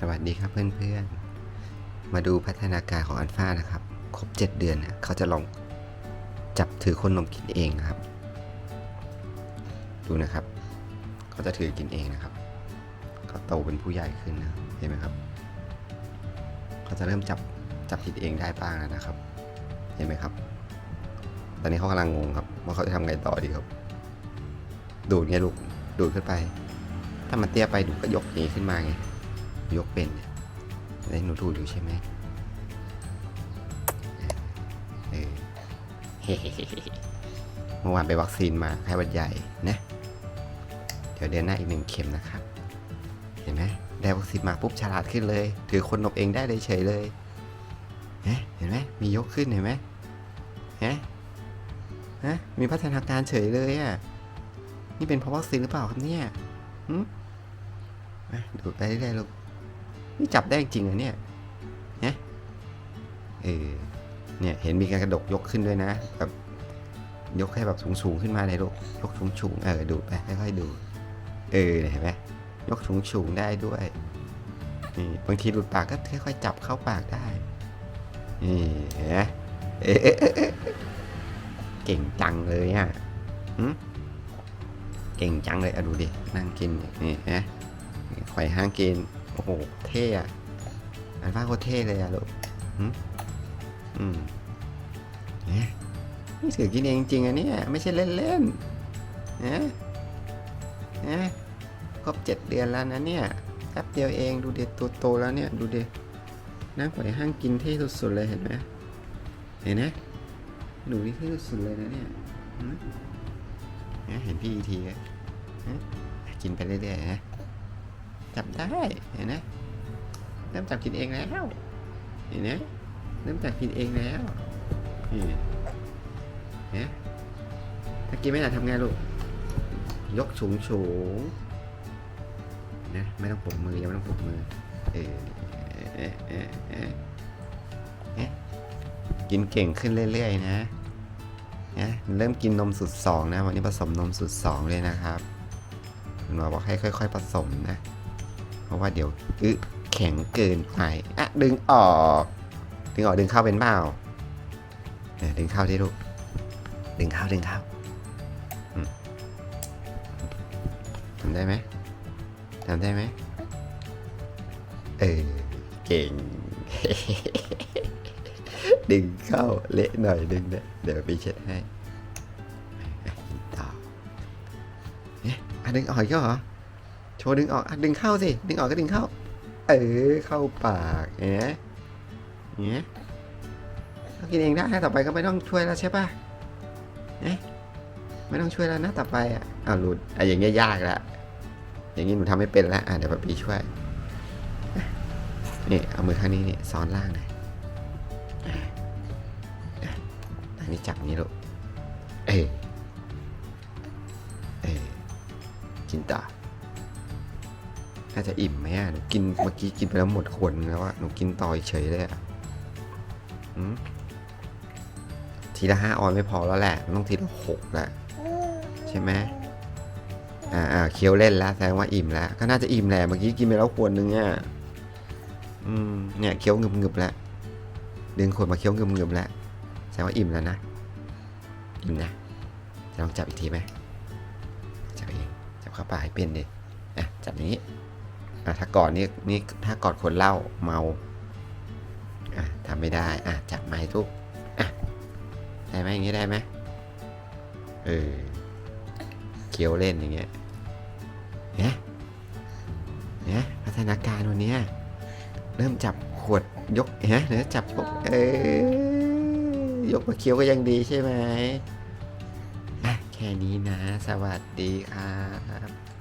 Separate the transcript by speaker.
Speaker 1: สวัสดีครับเพื่อนๆ มาดูพัฒนาการของอัลฟานะครับ ครบ 7 เดือนเนี่ยเขาจะลองจับถือคนนมกินเองนะครับ ดูนะครับเขาจะถือกินเองนะครับเขาโตเป็นผู้ใหญ่ขึ้นนะเห็นไหมครับเขาจะเริ่มจับจับผิดเองได้บ้างแล้วนะครับ เห็นไหมครับ ตอนนี้เขากำลังงงครับว่าเขาจะทำไงต่อดีครับดูดไงลูกดูดขึ้นไป ถ้ามันเตี้ยไปดูดก็ยกอย่างนี้ขึ้นมาไง ยกเป็นเนี่ยได้หนูดูอยู่ใช่ไหมเออเฮ้เมื่อวานไปวัคซีนมาไข้หวัดใหญ่นะเดี๋ยวเดือนหน้าอีกหนึ่งเข็มนะครับ เห็นไหมได้วัคซีนมาปุ๊บฉลาดขึ้นเลย ถือคนนบเองได้เลยเฉยเลยเห็นไหมมียกขึ้นเห็นไหมฮะฮะมีพัฒนาการเฉยเลยอะนี่เป็นเพราะวัคซีนหรือเปล่าครับเนี่ยหืมดูไปเรื่อยๆลูก นี่จับได้จริงเหรอเนี่ยเนี่ยเออเนี่ยเห็นมีการกระดกยกขึ้นด้วยนะแบบยกให้แบบสูงๆขึ้นมาเลยลูกยกสูงๆเออดูไปค่อยๆดู เออเห็นไหมยกสูงๆได้ด้วยนี่บางทีหลุดปากก็ค่อยๆจับเข้าปากได้นี่เห็นไหมเก่งจังเลยอะเก่งจังเลยอะดูดินั่งกินนี่นะไข่ห้างกิน โอ้โห เท่อะอันว่าโคตรเท่เลยอะลูกอืมอืมเนี่ยนี่ถือกินเองจริงอะเนี่ยไม่ใช่เล่นๆนะนะครบเจ็ดเดือนแล้วนะเนี่ยแป๊บเดียวเองดูเด็ตัวโตแล้วเนี่ยดูเด็นั่งไขว่ห้างกินเท่สุดๆเลยเห็นไหมเห็นไหมหนูนี่เท่สุดๆเลยนะเนี่ยเนี่ยเห็นพี่อีทีไหมฮะกินไปเรื่อยๆนะ จับได้เห็นไหมเริ่มจับกินเองแล้วเห็นไหมเริ่มจับกินเองแล้วนี่เห็นไหมถ้ากินไม่ได้ทำไงลูกยกสูงสูงๆนะไม่ต้องปลุกมือยังไม่ต้องปลุกมือเออเออเออเออกินเก่งขึ้นเรื่อยๆนะนะเริ่มกินนมสุดสองนะ วันนี้ผสมนมสุดสองเลยนะครับ คุณหมอบอกให้ค่อย ๆ ผสมนะ เพราะว่าเดี๋ยวอึแข็งเกินไปอะดึงออกดึงออกดึงเข้าเป็นเปล่าเนี่ยดึงเข้าที่ลูกดึงเข้าดึงเข้าทำได้ไหมทำได้ไหมเออเก่ง ดึงเข้าเละหน่อยดึงนี่ยเดี๋ยวไปเช็ดให้ต่อเนี่ยอะดึงออกอีกแล้วเหรอ โชว์ดึงออกอดึงเข้าสิ ดึงออกก็ดึงเข้า เออ เข้าปากเนี้ยเนี้ยเขากินเองได้ต่อไปก็ไม่ต้องช่วยแล้วใช่ปะเนี้ยไม่ต้องช่วยแล้วนะต่อไปอะอ้าวหลุดอะอย่างเงี้ยยากละ อย่างงี้หนูทำไม่เป็นแล้วอะเดี๋ยวป้าปีช่วย นี่เอามือข้างนี้นี่ซ้อนล่างหน่อยอะอะทางนี้จับอย่างนี้ลูก เออเออกินต่อ น่าจะอิ่มไหมอะหนูกินเมื่อกี้กินไปแล้วหมดขวดนึงแล้วอะหนูกินต่อเฉยเลยอะทีละห้าออนไม่พอแล้วแหละมันต้องทีละหกแหละใช่ไหมอ่าอ่าเคี้ยวเล่นแล้วแสดงว่าอิ่มแล้ว ก็น่าจะอิ่มแหละเมื่อกี้กินไปแล้วขวดนึงเนี่ยอืมเนี่ยเคี้ยวงึบงึบๆแล้วดึงขวดมาเคี้ยวงึบงึบๆแล้วแสดงว่าอิ่มแล้วนะอิ่มนะจะลองจับอีกทีไหมจับเองจับเข้าปากให้เป็นดิอะจับอย่างนี้ อะถ้าก่อนนี่นี่ถ้ากอนคนเล่าเมาอะทำไม่ได้อะจับไม้ทุกอะได้ไหมอย่างนี้ได้ไหมเออเคี้ยวเล่นอย่างเงี้ยเนี่ยเนี่ยพัฒนาการวันนี้เริ่มจับขวดยกเฮ้ยเดี๋ยจับยกเออยกมาเคี้ยวก็ยังดีใช่ไหมอะแค่นี้นะ สวัสดีครับ